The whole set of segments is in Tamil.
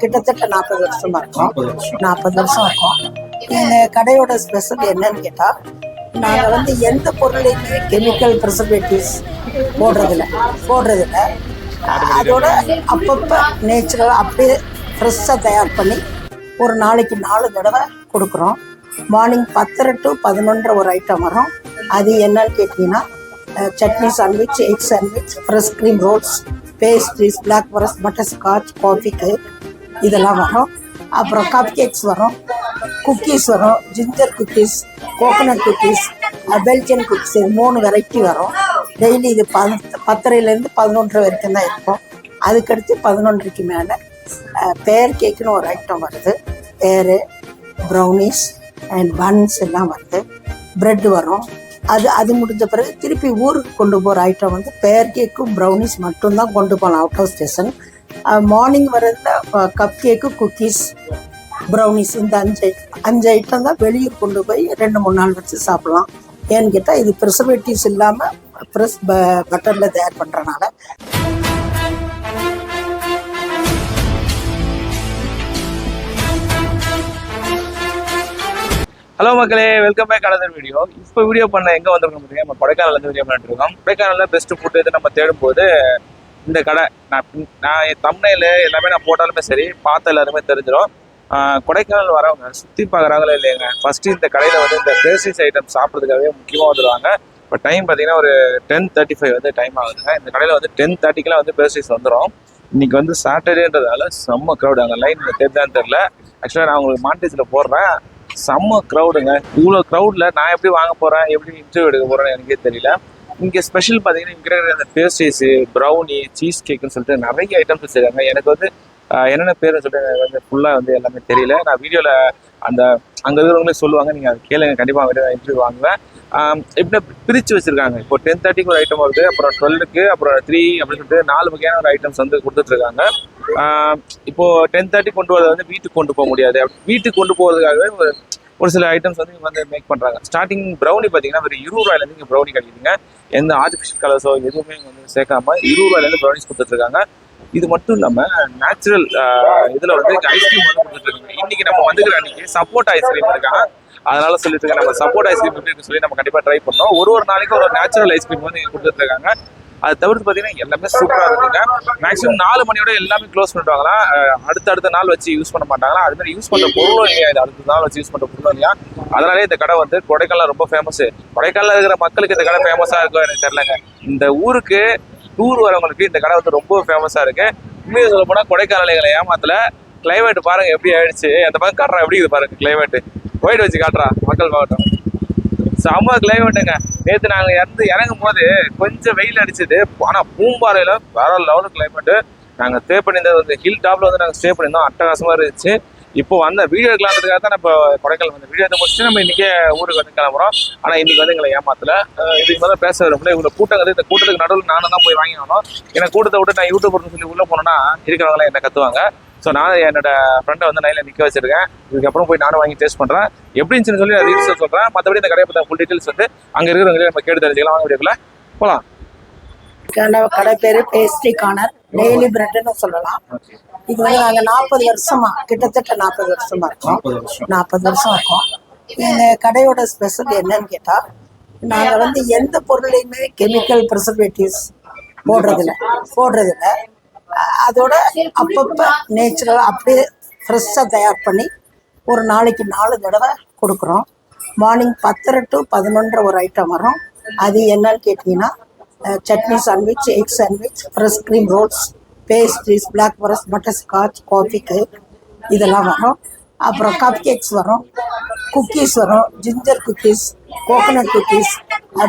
கிட்டத்தட்ட நாற்பது வருஷமா இருக்கும். நாற்பது வருஷம். இருக்கும். இந்த கடையோட ஸ்பெஷல் என்னன்னு கேட்டா நாங்க வந்து எந்த பொருளையுமே கெமிக்கல் ப்ரிசர்வேட்டிவ்ஸ் போடுறதில்ல. போடுறதில்ல. அதோட அப்பப்போ நேச்சுரல் அப்படியே ஃப்ரெஷ்ஷாக தயார் பண்ணி ஒரு நாளைக்கு நாலு தடவை கொடுக்குறோம். மார்னிங் பத்தரை டு பதினொன்றரை ஒரு ஐட்டம் வரும். அது என்னன்னு கேட்டிங்கன்னா chutney sandwich egg sandwich fresh cream rolls pastries black forest butterscotch coffee cake இதெல்லாம் வரும். அப்புறம் கப் கேக்ஸ் வரும். குக்கீஸ் வரும். Ginger cookies coconut cookies Belgian cookies இது மூணு வெரைட்டி வரும். டெய்லி இது பத்து பத்தரைலேருந்து பதினொன்றரை வரைக்கும் தான் இருக்கும். அதுக்கடுத்து பதினொன்றரைக்கு மேலே பேர் கேக்குன்னு ஒரு ஐட்டம் வருது. பேர் ப்ரௌனிஸ் அண்ட் பன்ஸ் எல்லாம் வருது. ப்ரெட் வரும். அது அது முடிஞ்ச பிறகு திருப்பி ஊருக்கு கொண்டு போகிற ஐட்டம் வந்து பேர் கேக்கும் ப்ரௌனிஸ் மட்டும்தான் கொண்டு போகலாம். அவுட் ஆஃப் ஸ்டேஷன் மார்னிங் வர்றதுல கப் கேக்கு குக்கீஸ் ப்ரௌனிஸ் இந்த அஞ்சு அஞ்சு ஐட்டம் தான் வெளியூர் கொண்டு போய் ரெண்டு மூணு நாள் வச்சு சாப்பிடலாம். ஏன்னு கேட்டால் இது ப்ரிசர்வேட்டிவ்ஸ் இல்லாமல் ப்ரெஸ் ப பட்டரில் தயார் பண்ணுறனால ஹலோ மக்களே வெல்கம் பேக் அனதர் வீடியோ இப்போ வீடியோ பண்ண எங்கே வந்திருக்கோம் பார்த்தீங்கன்னா நம்ம கொடைக்கானல் வந்து வீடியோ பண்ணிட்டு இருக்கோம். கொடைக்கானலில் பெஸ்ட் ஃபுட்டு இது நம்ம தேடும்போது இந்த கடை நான் நான் என் தம்னையில் எல்லாமே நான் போட்டாலுமே சரி பார்த்த எல்லாருமே தெரிஞ்சிடும் கொடைக்கானல் வரவங்க சுற்றி பார்க்குறாங்களோ இல்லைங்க ஃபஸ்ட்டு இந்த கடையில் வந்து இந்த பேசிஸ் ஐட்டம் சாப்பிட்றதுக்காகவே முக்கியமாக வந்துடுவாங்க இப்போ டைம் பார்த்தீங்கன்னா ஒரு டென் தேர்ட்டி ஃபைவ் வந்து டைம் ஆகுதுங்க. இந்த கடையில் வந்து டென் தேர்ட்டிக்கெலாம் வந்து பேசிஸ் வந்துடும் இன்றைக்கி வந்து சாட்டர்டேன்றதால செம்ம க்ரௌடு அங்கே லைன் தெரியுதான்னு தெரில ஆக்சுவலாக நான் உங்களுக்கு மாண்டேஜில் போடுறேன். செம்ம க்ரௌடுங்க இவ்வளோ க்ரௌடில் நான் எப்படி வாங்க போகிறேன் எப்படி இன்டர்வியூ எடுக்க போகிறேன்னு எனக்கே தெரியல. இங்கே ஸ்பெஷல் பார்த்தீங்கன்னா இங்கே இருக்கிற அந்த பேஸ்ட்ரீஸு ப்ரௌனி சீஸ் கேக்குன்னு சொல்லிட்டு நிறைய ஐட்டம்ஸ் வச்சுருக்காங்க. எனக்கு வந்து என்னென்ன பேர்னு சொல்லிட்டு எனக்கு வந்து ஃபுல்லாக வந்து எல்லாமே தெரியல. நான் வீடியோவில் அந்த அங்கே இருக்கிறவங்களே சொல்லுவாங்க. நீங்கள் அதை கேளுங்க. கண்டிப்பாக வீடியோ இன்டர்வியூ வாங்குவேன். இப்படி பிரித்து வச்சுருக்காங்க. இப்போ டென் தேர்ட்டிக்கு ஒரு ஐட்டம் வருது அப்புறம் டுவெல்லுக்கு அப்புறம் த்ரீ அப்படின்னு சொல்லிட்டு நாலு வகையான ஒரு ஐட்டம்ஸ் வந்து கொடுத்துட்ருக்காங்க. இப்போ டென் தேர்ட்டி கொண்டு வரது வந்து வீட்டுக்கு கொண்டு போக முடியாது. அப்படி வீட்டுக்கு கொண்டு போகிறதுக்காகவே ஒரு ஒரு சில ஐட்டம்ஸ் வந்து வந்து மேக் பண்ணுறாங்க ஸ்டார்டிங் ப்ரௌனி பார்த்தீங்கன்னா ஒரு இருபது ரூபாயிலேருந்து இங்கே ப்ரௌனி கிடைக்குதுங்க. எந்த ஆர்டிஃபிஷியல் கலர்ஸோ எதுவுமே வந்து சேர்க்காம இருபது ரூபாயிலேருந்து ப்ரௌனிஸ் கொடுத்துட்ருக்காங்க. இது மட்டும் இல்லாமல் நேச்சுரல் இதில் வந்து ஐஸ்கிரீம் வந்து கொடுத்துட்ருக்காங்க. இன்றைக்கி நம்ம வந்துக்கிற அன்னைக்கு சப்போட்டா ஐஸ்கிரீம் இருக்காங்க அதனால சொல்லிட்டு இருக்கேன் நம்ம சப்போர்ட் ஐஸ்கிரீம் எப்படி சொல்லி நம்ம கண்டிப்பாக ட்ரை பண்ணோம் ஒரு ஒரு நாளைக்கு ஒரு நேச்சுரல் ஐஸ்கிரீம் வந்து இங்க கொடுத்துட்டு இருக்காங்க அது தவிர்த்து பார்த்தீங்கன்னா எல்லாமே சூப்பராக இருக்குங்க. மேக்ஸிமம் நாலு மணியோட எல்லாமே க்ளோஸ் பண்ணிடுவாங்களா? அடுத்த அடுத்த நாள் வச்சு யூஸ் பண்ண மாட்டாங்களா? அது மாதிரி யூஸ் பண்ணுற பொருளும் இல்லையா? இது அடுத்த நாள் வச்சு யூஸ் பண்ணுற பொருளும் இல்லையா? அதனாலே இந்த கடை வந்து கொடைக்கானல் ரொம்ப ஃபேமஸ் கொடைக்கானல் இருக்கிற மக்களுக்கு இந்த கடை ஃபேமஸாக இருக்கோ எனக்கு தெரியலங்க. இந்த ஊருக்கு டூர் வரவங்களுக்கு இந்த கடை வந்து ரொம்ப ஃபேமஸாக இருக்கு. உண்மையை சொல்ல போனால் கொடைக்கானல் எங்களை கிளைமேட் பாருங்க எப்படி ஆயிடுச்சு. அந்த பக்கம் காட்டுறா எப்படி இது பாருங்க கிளைமேட் ஒயிட் வச்சு காட்டுறா மக்கள் மாவட்டம். செம்ம கிளைமேட்டுங்க நேற்று நாங்கள் இறந்து இறங்கும் போது கொஞ்சம் வெயில் அடிச்சது. ஆனால் பூம்பாறையில் வேற லெவலு கிளைமேட்டு நாங்கள் ஸ்டே பண்ணியிருந்தது வந்து ஹில் டாப்பில் வந்து நாங்கள் ஸ்டே பண்ணியிருந்தோம். அட்டகாசமாக இருந்துச்சு. இப்போ வந்த வீடியோ எடுக்கலான்றதுக்காக தான் இப்போ கொடைக்கானல் வந்து வீடியோ எடுத்து முடிச்சுட்டு நம்ம இன்றைக்கே ஊருக்கு வந்து கிளம்புறோம். ஆனால் இன்றைக்கி வந்து எங்களை ஏமாத்தல. இதுக்கு மேலே பேச விரும்பல இவ்வளோ கூட்டங்கிறது இந்த கூட்டத்துக்கு நடுவில் நானும் தான் போய் வாங்கினோம். ஏன்னா கூட்டத்தை விட்டு நான் யூடியூப் சொல்லி உள்ளே போனோன்னா இருக்கிறவங்களாம் என்ன கற்றுவாங்க ஸோ நான் என்னோட ஃப்ரெண்டை வந்து நைல நிற்க வச்சிருக்கேன். இதுக்கப்புறம் போய் நானும் வாங்கி டேஸ்ட் பண்ணுறேன் எப்படி இருந்துச்சுன்னு சொல்லி நான் ரீல்ஸ் சொல்கிறேன் மற்றபடி இந்த கடையை பற்றி ஃபுல் டீட்டெயில்ஸ் வந்து அங்கே இருக்கிறவங்களே நம்ம கேட்டு தெரிஞ்சுக்கலாம். வாங்க வீடியோக்குள்ள போகலாம் கடை கடை பேர் பேஸ்ட்ரி கார்னர் டெய்லி பிரெட்னு சொல்லலாம். இது வந்து நாங்கள் நாற்பது வருஷமா கிட்டத்தட்ட நாற்பது வருஷமா இருக்கோம். நாற்பது வருஷம். இருக்கும். இந்த கடையோட ஸ்பெஷல் என்னன்னு கேட்டால் நாங்கள் வந்து எந்த பொருளையுமே கெமிக்கல் ப்ரிசர்வேட்டிவ்ஸ் போடுறதில்ல. போடுறதில்ல. அதோட அப்பப்போ நேச்சுரல் அப்படியே ஃப்ரெஷ்ஷாக தயார் பண்ணி ஒரு நாளைக்கு நாலு தடவை கொடுக்குறோம். மார்னிங் பத்தரை டு பதினொன்றரை ஒரு ஐட்டம் வரும். அது என்னன்னு கேட்டிங்கன்னா chutney sandwich egg sandwich fresh cream rolls pastries black forest butterscotch coffee cake இதெல்லாம் வரும். அப்புறம் கப் கேக்ஸ் வரும். குக்கீஸ் வரும் ginger cookies coconut cookies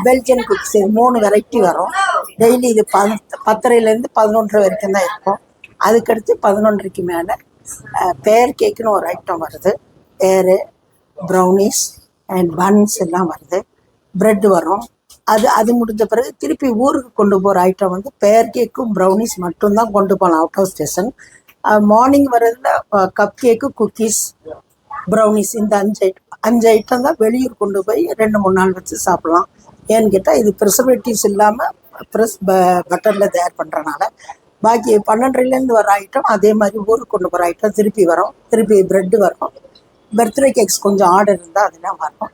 Belgian cookies மூணு வெரைட்டி வரும். டெய்லி இது பத்து பத்தரைலேருந்து பதினொன்றரை வரைக்கும் தான் இருக்கும். அதுக்கடுத்து பதினொன்றரைக்கு மேலே பேர் கேக்குன்னு ஒரு ஐட்டம் வருது. பேர் ப்ரௌனிஸ் அண்ட் பன்ஸ் எல்லாம் வருது. பிரெட் வரும். அது அது முடிஞ்ச பிறகு திருப்பி ஊருக்கு கொண்டு போகிற ஐட்டம் வந்து பேர் கேக்கும் ப்ரௌனிஸ் மட்டும்தான் கொண்டு போகலாம் அவுட் ஆஃப் ஸ்டேஷன் மார்னிங் வர்றதுல கப் கேக்கு குக்கீஸ் ப்ரௌனிஸ் இந்த அஞ்சு ஐட்டம் அஞ்சு ஐட்டம் தான் வெளியூர் கொண்டு போய் ரெண்டு மூணு நாள் வச்சு சாப்பிடலாம். ஏன்னு கேட்டால் இது ப்ரிசர்வேட்டிவ்ஸ் இல்லாமல் ப்ரெஸ் ப பட்டரில் தயார் பண்ணுறனால பாக்கி பன்னெண்டுலேருந்து வர ஐட்டம் அதே மாதிரி ஊருக்கு கொண்டு போகிற ஐட்டம் திருப்பி வரும். திருப்பி ப்ரெட்டு வரும். பர்த்டே கேக்ஸ் கொஞ்சம் ஆர்டர் இருந்தால் அதெல்லாம் வரும்.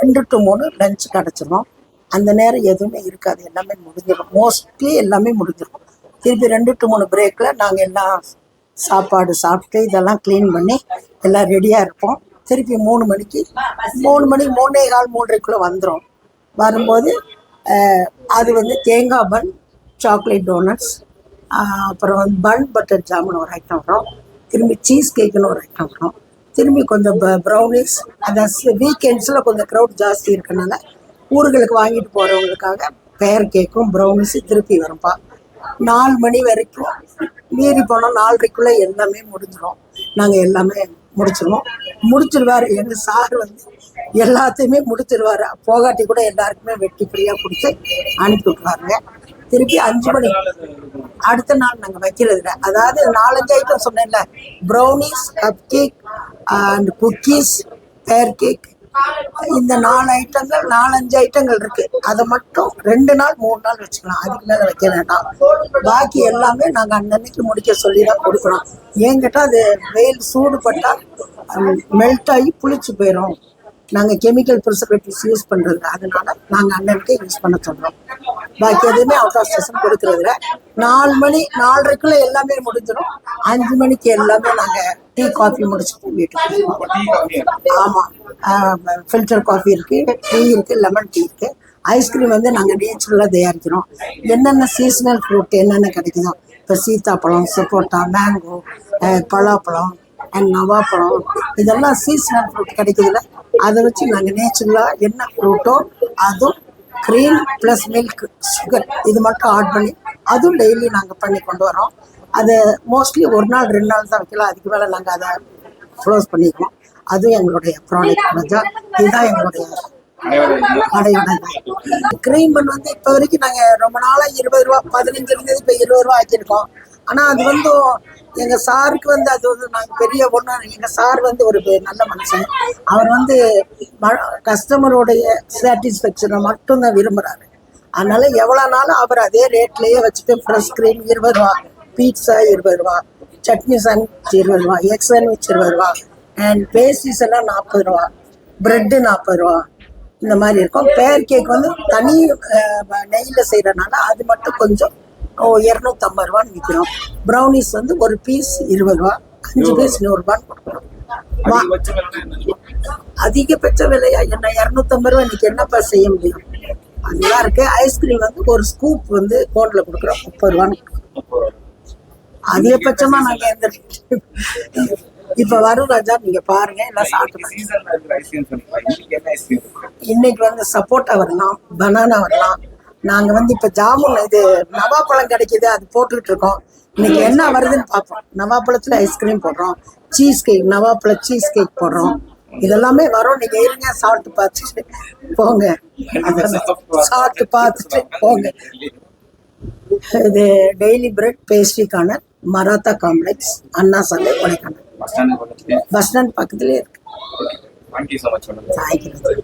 ரெண்டு டு மூணு லஞ்ச் கிடச்சிரும். அந்த நேரம் எதுவுமே இருக்காது. எல்லாமே முடிஞ்சிடும் மோஸ்ட்லி எல்லாமே முடிஞ்சிடும் திருப்பி ரெண்டு டு மூணு பிரேக்கில் நாங்கள் எல்லாம் சாப்பாடு சாப்பிட்டு இதெல்லாம் க்ளீன் பண்ணி எல்லாம் ரெடியாக இருப்போம். திருப்பி மூணு மணிக்கு மூணு மணி மூணே கால் மூன்றரைக்குள்ளே வந்துடும் வரும்போது அது வந்து தேங்காய் பன் சாக்லேட் டோனட்ஸ் அப்புறம் வந்து பன் பட்டர் ஜாமுன் ஒரு ஐட்டம் வரும். திரும்பி சீஸ் கேக்குன்னு ஒரு ஐட்டம் வரும். திரும்பி கொஞ்சம் ப்ரௌனிஸ் அதான் வீக்கெண்ட்ஸில் கொஞ்சம் க்ரௌட் ஜாஸ்தி இருக்கனால ஊர்களுக்கு வாங்கிட்டு போகிறவங்களுக்காக பேர் கேக்கும் ப்ரௌனிஸு திருப்பி வரும்பா. நாலு மணி வரைக்கும் மீறி போனால் நாலரைக்குள்ளே எல்லாமே முடிஞ்சிடும் நாங்கள் எல்லாமே முடிச்சிருவோம். முடிச்சிருவார். எங்கள் சார் வந்து எல்லாத்தையுமே முடிச்சிருவார். போகாட்டி கூட எல்லாருக்குமே வெட்டி ஃப்ரீயாக கொடுத்து அனுப்பி விட்ருவாருங்க திருப்பி அஞ்சு மணி. அடுத்த நாள் நாங்கள் வைக்கிறது இல்லை அதாவது நாலஞ்சு ஐட்டம் சொன்னேன்ல. Brownies cupcake and cookies பேர் கேக் இந்த நாலு ஐட்டங்கள் நாலஞ்சு ஐட்டங்கள் இருக்கு. அதை மட்டும் ரெண்டு நாள் மூணு நாள் வச்சுக்கலாம். அதுக்கு மேல வைக்க வேண்டாம். பாக்கி எல்லாமே நாங்க அன்னன்னைக்கு முடிக்க சொல்லி தான் கொடுக்குறோம் ஏன் அது வெயில் சூடுபட்டா மெல்ட் ஆகி புளிச்சு போயிடும் நாங்க கெமிக்கல் ப்ரிசர்வேட்டிவ்ஸ் யூஸ் பண்றது அதனால நாங்க அன்னன்னைக்கு யூஸ் பண்ண சொல்றோம். பாக்கி எதுவுமே அவுட் ஆஃப் ஸ்டேஷன் கொடுக்கறதுல நாலு மணி நாலரைக்குள்ள எல்லாமே முடிஞ்சிடும் அஞ்சு மணிக்கு எல்லாமே நாங்க டீ காஃபி முடிச்சுட்டு வீட்டுக்கு ஆமாம் ஃபில்டர் காஃபி இருக்கு டீ இருக்கு லெமன் டீ இருக்கு. ஐஸ்கிரீம் வந்து நாங்கள் நேச்சுரலாக தயாரிக்கிறோம். என்னென்ன சீசனல் ஃப்ரூட் என்னென்ன கிடைக்குதோ இப்போ சீத்தாப்பழம் சப்போட்டா மேங்கோ பலாப்பழம் அண்ட் நவாப்பழம் இதெல்லாம் சீசனல் ஃப்ரூட் கிடைக்குதுல்ல அதை வச்சு நாங்கள் நேச்சுரலாக என்ன ஃப்ரூட்டோ அதுவும் க்ரீம் ப்ளஸ் மில்க் சுகர் இது மட்டும் ஆட் பண்ணி அதுவும் டெய்லி நாங்கள் பண்ணி கொண்டு வரோம். அது மோஸ்ட்லி ஒரு நாள் ரெண்டு நாள் தான் வைக்கலாம். அதுக்கு மேலே நாங்கள் அதை க்ளோஸ் பண்ணிக்குவோம் அதுவும் எங்களுடைய ப்ராடக்ட் தான் இதுதான் எங்களுடைய கடையோட க்ரீம் பன் வந்து இப்போ வரைக்கும் நாங்கள் ரொம்ப நாளாக இருபது ரூபா பதினஞ்சு இருந்தது இப்போ இருபது ரூபா ஆக்கியிருக்கோம். ஆனால் அது வந்து எங்கள் சாருக்கு வந்து அது வந்து நாங்கள் பெரிய ஒன்று எங்கள் சார் வந்து ஒரு பெ- நல்ல மனுஷன். அவர் வந்து கஸ்டமருடைய சாட்டிஸ்ஃபேக்ஷனை மட்டும்தான் விரும்புகிறாரு அதனால எவ்வளோ நாளும் அவர் அதே ரேட்லேயே வச்சுட்டு ஃப்ரெஷ் க்ரீம் இருபது ரூபா பீட்சா இருபது ரூபா சட்னி சாண்ட்விச் இருபது ரூபா எக் சாண்ட்விச் இருபது ரூபா அண்ட் பேஸ்ட்ரிஸ் எல்லாம் நாற்பது ரூபா ப்ரெட்டு நாற்பது ரூபா இந்த மாதிரி இருக்கும். பேர் கேக் வந்து தனி நெய்யில் செய்கிறனால அது மட்டும் கொஞ்சம் ஓ இரநூத்தம்பது ரூபான்னு விற்கிறோம் ப்ரௌனிஸ் வந்து ஒரு பீஸ் இருபது ரூபா அஞ்சு பீஸ் நூறுரூபான்னு கொடுக்குறோம். வா அதிகபட்ச விலையா என்ன இரநூத்தம்பது ரூபா இன்னைக்கு என்னப்பா செய்ய முடியும்? அதுதான் இருக்கு. ஐஸ்கிரீம் வந்து ஒரு ஸ்கூப் வந்து கோனில் கொடுக்குறோம் முப்பது ரூபான்னு கொடுக்குறோம். அதிகபட்சமா நாங்க எந்த இப்ப வரும் ராஜா நீங்க பாருங்க எல்லாம் சாப்பிட்டு இன்னைக்கு வந்து சப்போட்டா வரலாம் பனானா வரலாம். நாங்க வந்து இப்ப ஜாமுன் இது நவாப்பழம் கிடைக்குது அது போட்டுக்கிட்டு இருக்கோம். இன்னைக்கு என்ன வருதுன்னு பார்ப்போம். நவாப்பழத்துல ஐஸ்கிரீம் போடுறோம் சீஸ் கேக் நவாப்பழ சீஸ் கேக் போடுறோம். இதெல்லாமே வரும் நீங்க இருங்க சாப்பிட்டு பார்த்துட்டு போங்க. சாப்பிட்டு பார்த்துட்டு போங்க. இது டெய்லி பிரெட் பேஸ்ட்ரிக்கான Maratha complex Anna Salai Kodaikanal. Bus stand பக்கத்துலேயே இருக்கு. Thank you so much சாய்க்கிறது